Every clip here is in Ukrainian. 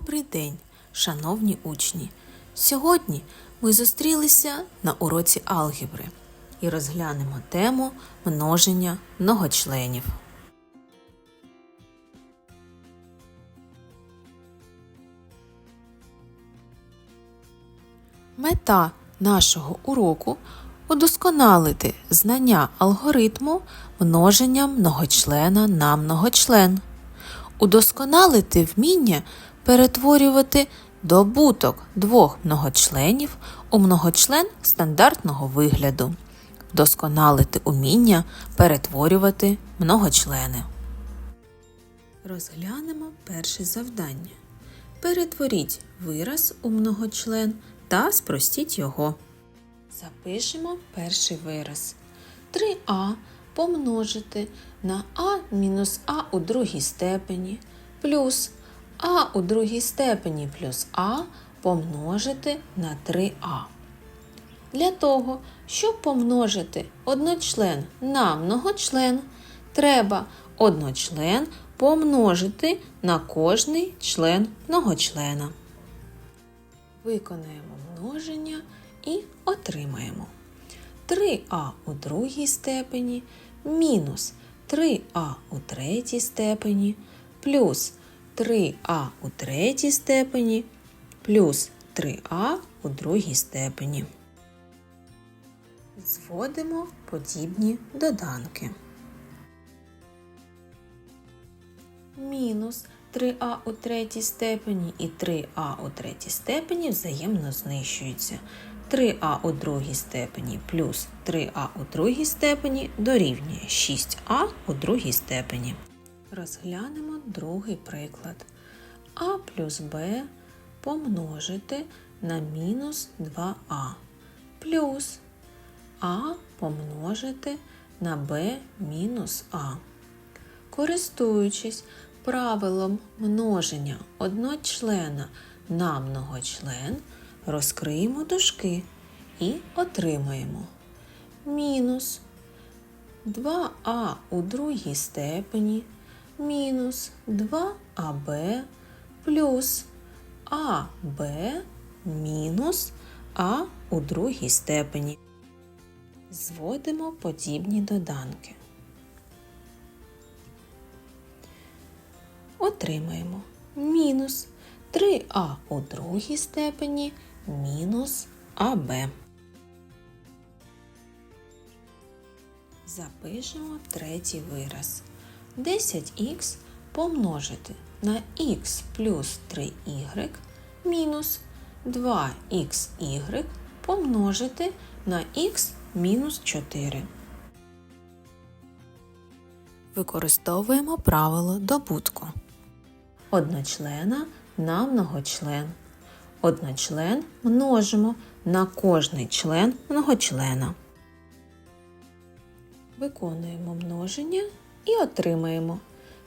Добрий день, шановні учні! Сьогодні ми зустрілися на уроці алгебри і розглянемо тему множення многочленів. Мета нашого уроку удосконалити знання алгоритму множення многочлена на многочлен, удосконалити вміння перетворювати добуток двох многочленів у многочлен стандартного вигляду, вдосконалити уміння перетворювати многочлени. Розглянемо перше завдання. Перетворіть вираз у многочлен та спростіть його. Запишемо перший вираз. 3а помножити на а мінус а у другій степені плюс а у другій степені плюс а помножити на 3а. Для того, щоб помножити одночлен на многочлен, треба одночлен помножити на кожний член многочлена. Виконаємо множення і отримаємо 3а у другій степені мінус 3а у третій степені плюс 3а у третій степені плюс 3а у другій степені. Зводимо подібні доданки. Мінус 3а у третій степені і 3а у третій степені взаємно знищуються. 3а у другій степені плюс 3а у другій степені дорівнює 6а у другій степені. Розглянемо другий приклад. а плюс b помножити на мінус 2а плюс а помножити на b мінус а. Користуючись правилом множення одночлена на многочлен, розкриємо дужки і отримаємо мінус 2а у другій степені мінус 2аб плюс аб мінус а у другій степені. Зводимо подібні доданки. Отримаємо мінус 3а у другій степені мінус АБ. Запишемо третій вираз. 10х помножити на х плюс 3y мінус 2xy помножити на х мінус 4. Використовуємо правило добутку. Одночлена на многочлен. Одночлен множимо на кожний член многочлена. Виконуємо множення і отримаємо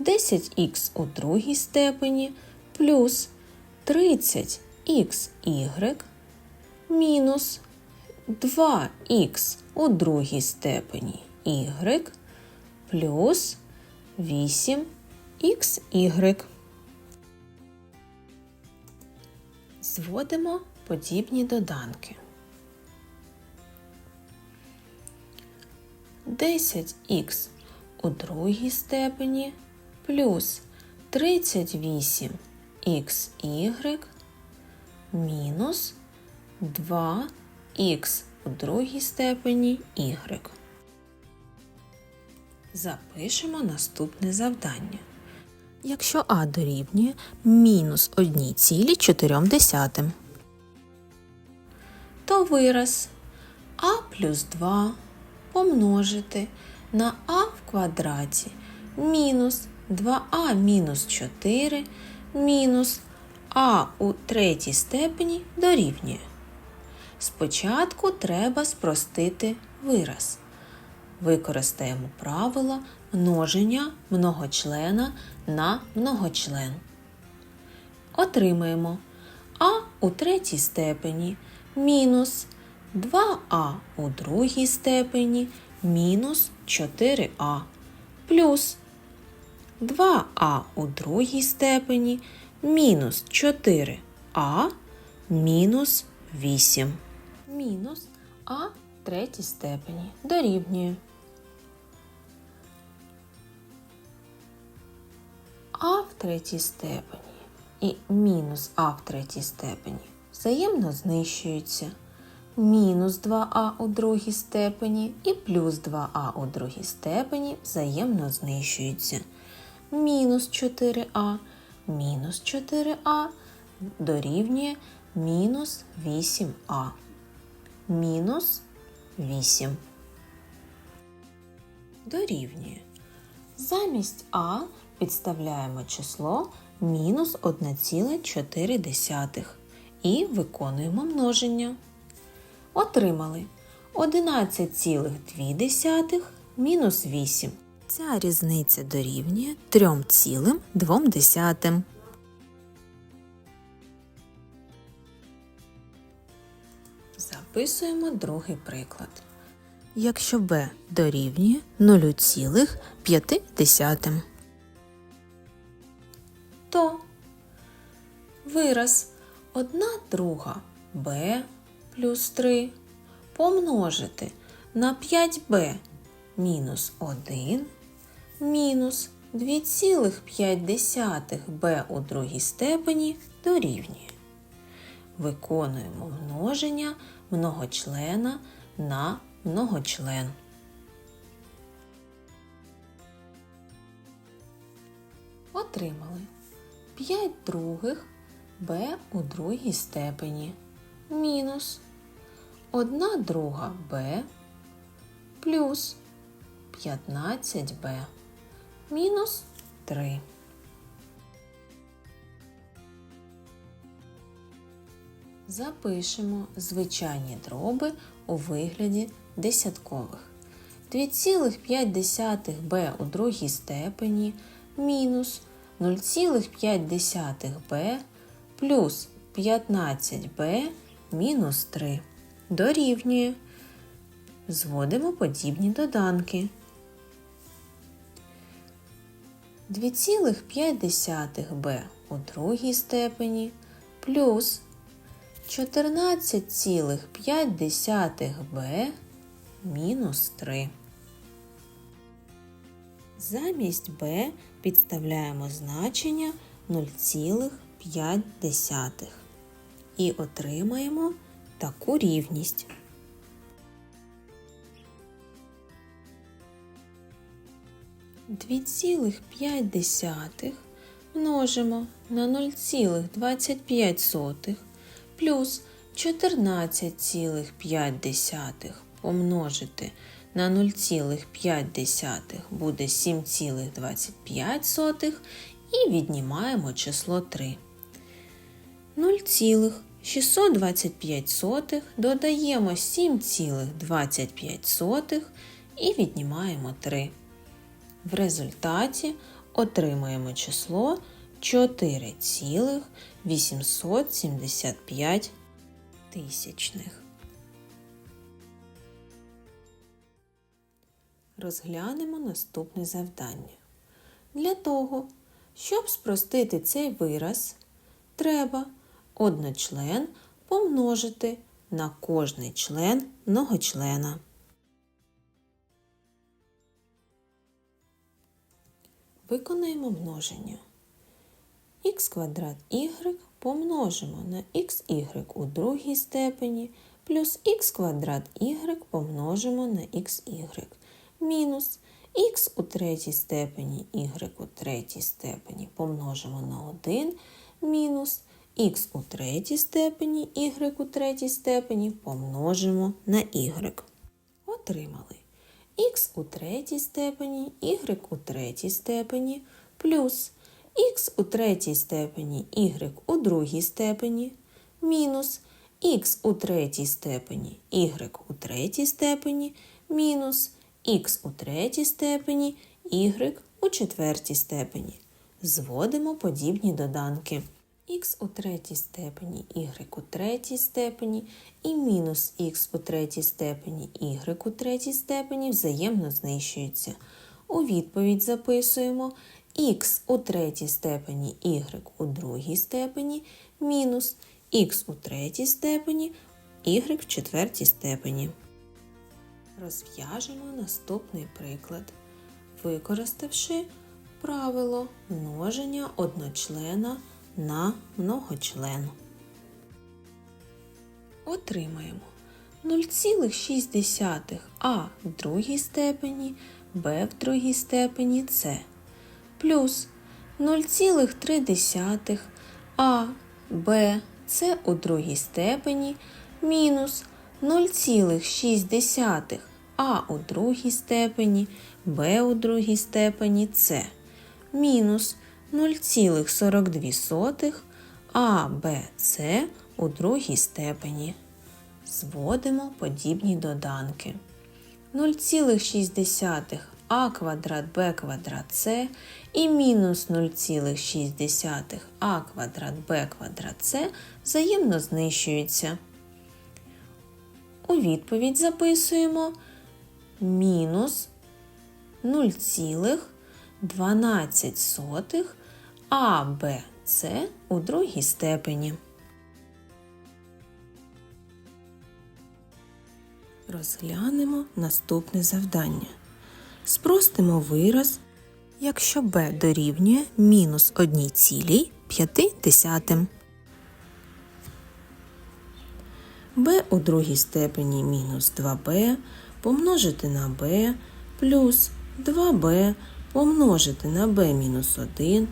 10х у другій степені плюс 30xy мінус 2х у другій степені y плюс 8xy. Зводимо подібні доданки. 10х у другій степені плюс 38xy мінус 2х у другій степені y. Запишемо наступне завдання. Якщо а дорівнює мінус 1,4, то вираз а плюс 2 помножити на а в квадраті мінус 2а мінус 4 мінус а у третій степені дорівнює. Спочатку треба спростити вираз. Використаємо правило множення многочлена на многочлен. Отримаємо а у третій степені мінус 2а у другій степені мінус 4а плюс 2а у другій степені мінус 4а мінус 8. Мінус а в третій степені дорівнює. а в третій степені і мінус а в третій степені взаємно знищуються. Мінус 2а у другій степені і плюс 2а у другій степені взаємно знищуються. Мінус 4а мінус 4а дорівнює мінус 8а. Мінус 8. Дорівнює. Замість А підставляємо число мінус 1,4 і виконуємо множення. Отримали 11,2 мінус 8. Ця різниця дорівнює 3,2. Записуємо другий приклад. Якщо b дорівнює 0,5, то вираз 1 друга b плюс 3 помножити на 5b мінус 1 мінус 2,5b у другій степені дорівнює. Виконуємо множення многочлена на многочлен. Отримали 5 других b у другій степені мінус 1 друга b плюс 15b мінус 3. Запишемо звичайні дроби у вигляді десяткових. 2,5b у другій степені мінус 0,5b плюс 15b мінус 3 дорівнює. Зводимо подібні доданки. 2,5b у другій степені плюс 14,5b мінус 3. Замість b підставляємо значення 0,5 і отримаємо таку рівність. Дві цілих п'ять десятих множимо на 0,25 плюс 14,5 помножити на 0,5 буде 7,25 і віднімаємо число 3. 0,625 додаємо 7,25 і віднімаємо 3. В результаті отримаємо число 4,875 тисячних. Розглянемо наступне завдання. Для того, щоб спростити цей вираз, треба одночлен помножити на кожний член многочлена. Виконаємо множення. х квадрат y помножимо на xy у другій степені плюс х квадрат y помножимо на xy мінус х у третій степені y у третій степені помножимо на 1 мінус х у третій степені y у третій степені помножимо на y. Отримали х у третій степені, y у третій степені, плюс х у третій степені, y у другій степені, мінус х у третій степені, y у третій степені, мінус х у третій степені, y у четвертій степені. Зводимо подібні доданки х у третій степені, y у третій степені і мінус х у третій степені, y у третій степені взаємно знищуються. У відповідь записуємо х у третій степені y у другій степені мінус х у третій степені y в четвертій степені. Розв'яжемо наступний приклад, використавши правило множення одночлена на многочлен. Отримаємо 0,6 а в другій степені, b в другій степені С плюс 0,3 а Б С у другій степені мінус 0,6 а у другій степені, Б у другій степені С мінус 0,42 а у другій степені. Зводимо подібні доданки. 0,6 а квадрат Б квадрат С і мінус 0,6 а квадрат Б квадрат С взаємно знищуються. У відповідь записуємо мінус 0,12 АБЦ у другій степені. Розглянемо наступне завдання. Спростимо вираз, якщо b дорівнює мінус 1,5. b у другій степені мінус 2b помножити на b плюс 2b помножити на b мінус 1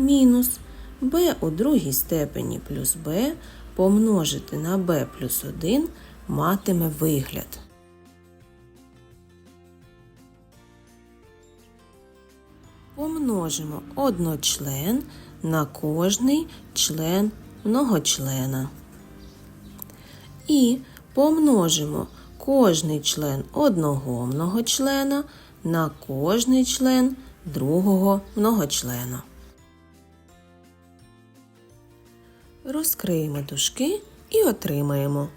мінус b у другій степені плюс b помножити на b плюс 1 матиме вигляд. Помножимо одночлен на кожний член многочлена. І помножимо кожний член одного многочлена на кожний член другого многочлена. Розкриємо дужки і отримаємо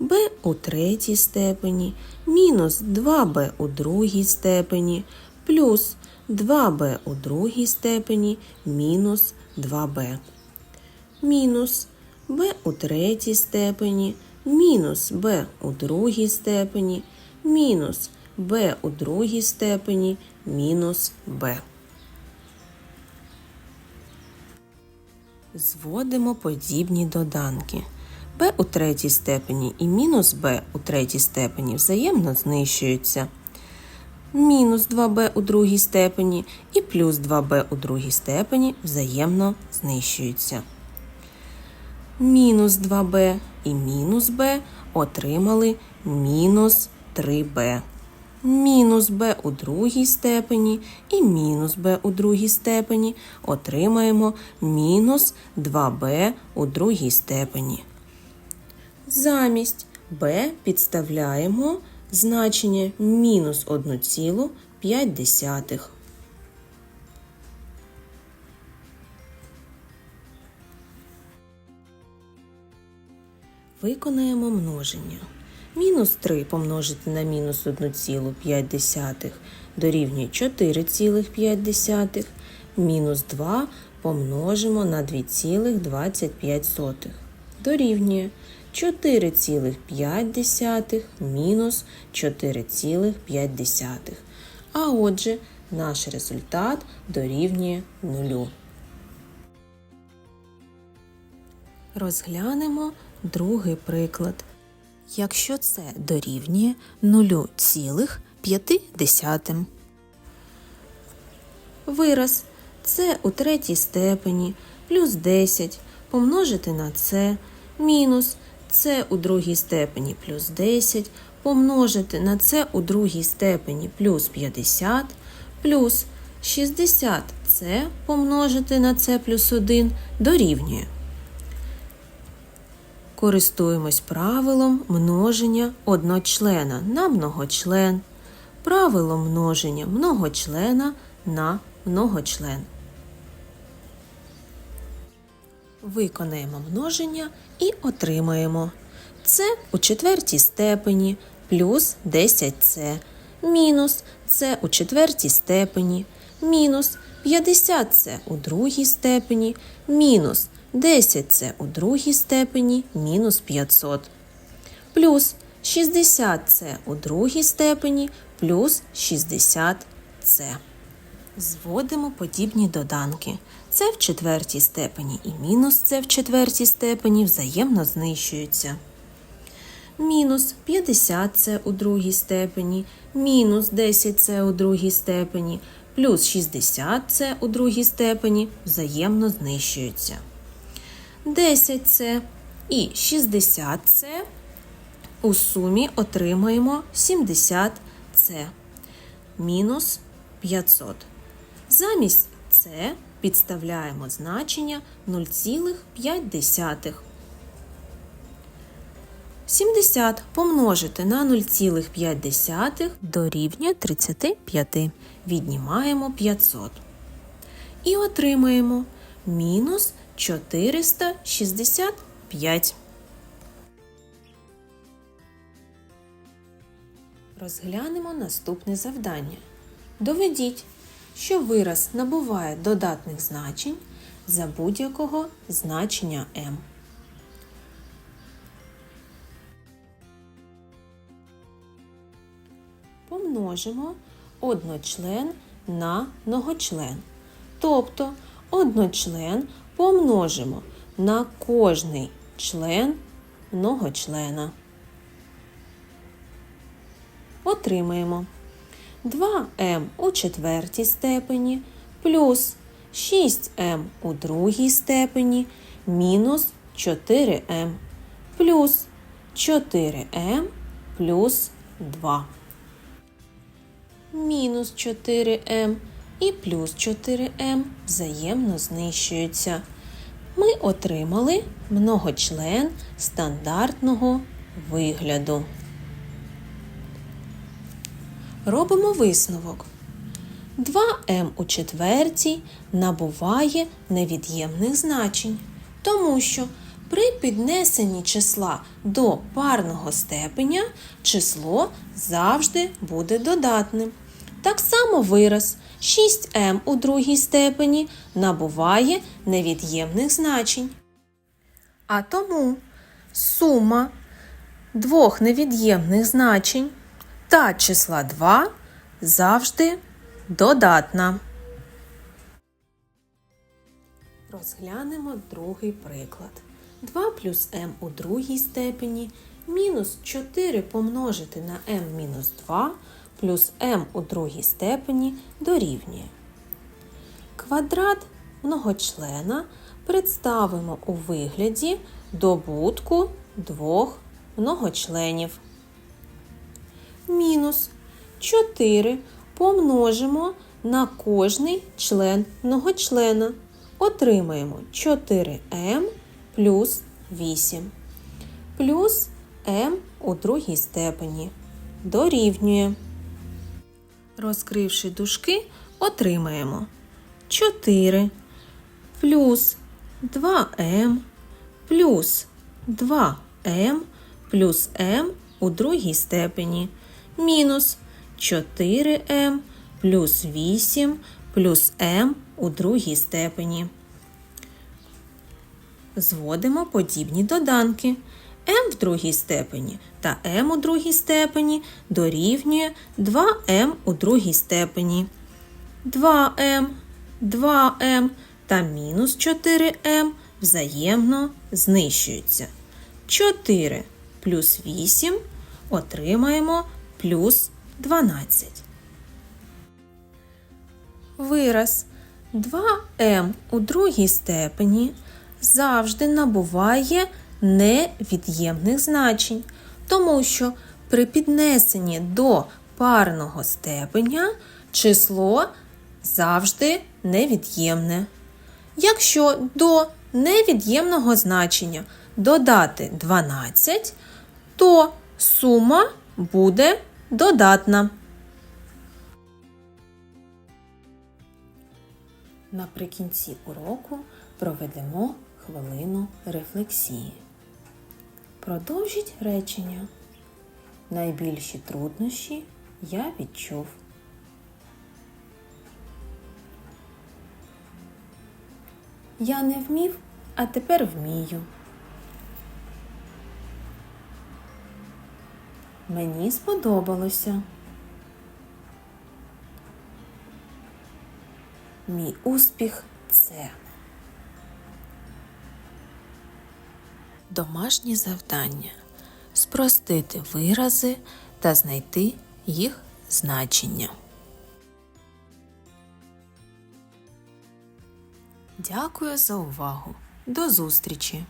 b у третій степені мінус 2b у другій степені плюс 2b у другій степені мінус 2b. Мінус b у третій степені мінус b у другій степені мінус b у другій степені мінус b. Зводимо подібні доданки. b у третій степені і мінус b у третій степені взаємно знищуються. Мінус 2b у другій степені і плюс 2b у другій степені взаємно знищуються. Мінус 2b і мінус b отримали мінус 3b. Мінус b у другій степені і мінус b у другій степені отримаємо мінус 2b у другій степені. Замість b підставляємо значення мінус 1,5. Виконаємо множення. Мінус 3 помножити на мінус 1,5 дорівнює 4,5. Мінус 2 помножимо на 2,25 дорівнює 4,5 мінус 4,5. А отже, наш результат дорівнює 0. Розглянемо другий приклад. Якщо це дорівнює 0,5. Вираз це у третій степені плюс 10 помножити на це мінус це у другій степені плюс 10 помножити на це у другій степені плюс 50 плюс 60 це помножити на це плюс 1 дорівнює. Користуємось правилом множення одночлена на многочлен. Правило множення многочлена на многочлен. Виконаємо множення і отримаємо це у четвертій степені плюс 10 с мінус це у четвертій степені мінус 50 у другій степені мінус 10 у другій степені мінус 500 плюс 60 у другій степені плюс 60 Зводимо подібні доданки. Це в четвертій степені і мінус це в четвертій степені взаємно знищуються. Мінус 50 це у другій степені, мінус 10 це у другій степені, плюс 60 це у другій степені взаємно знищуються. 10 це і 60 це у сумі отримаємо 70 це мінус 500. Замість це підставляємо значення 0,5. 70 помножити на 0,5 дорівнює 35. Віднімаємо 500. І отримаємо мінус 465. Розглянемо наступне завдання. Доведіть, що вираз набуває додатних значень за будь-якого значення m. Помножимо одночлен на многочлен. Тобто одночлен помножимо на кожний член многочлена. Отримаємо 2m у четвертій степені плюс 6m у другій степені мінус 4m плюс 4m плюс 2. Мінус 4m і плюс 4m взаємно знищуються. Ми отримали многочлен стандартного вигляду. Робимо висновок. 2m у четвертій набуває невід'ємних значень, тому що при піднесенні числа до парного степеня число завжди буде додатним. Так само вираз 6m у другій степені набуває невід'ємних значень. А тому сума двох невід'ємних значень та числа 2 завжди додатна. Розглянемо другий приклад. 2 плюс m у другій степені мінус 4 помножити на m мінус 2 плюс m у другій степені дорівнює. Квадрат многочлена представимо у вигляді добутку двох многочленів. Мінус 4 помножимо на кожний член многочлена. Отримаємо 4m плюс 8 плюс m у другій степені. Дорівнює. Розкривши дужки, отримаємо. 4 плюс 2m плюс 2m плюс m у другій степені. Мінус 4m плюс 8 плюс m у другій степені. Зводимо подібні доданки. M в другій степені та m у другій степені дорівнює 2m у другій степені. 2m, 2m та мінус 4m взаємно знищуються. 4 плюс 8 отримаємо плюс 12. Вираз 2m у другій степені завжди набуває невід'ємних значень, тому що при піднесенні до парного степеня число завжди невід'ємне. Якщо до невід'ємного значення додати 12, то сума буде додатна. Наприкінці уроку проведемо хвилину рефлексії. Продовжіть речення. Найбільші труднощі я відчув. Я не вмів, а тепер вмію. Мені сподобалося. Мій успіх це. Домашні завдання. Спростити вирази та знайти їх значення. Дякую за увагу. До зустрічі!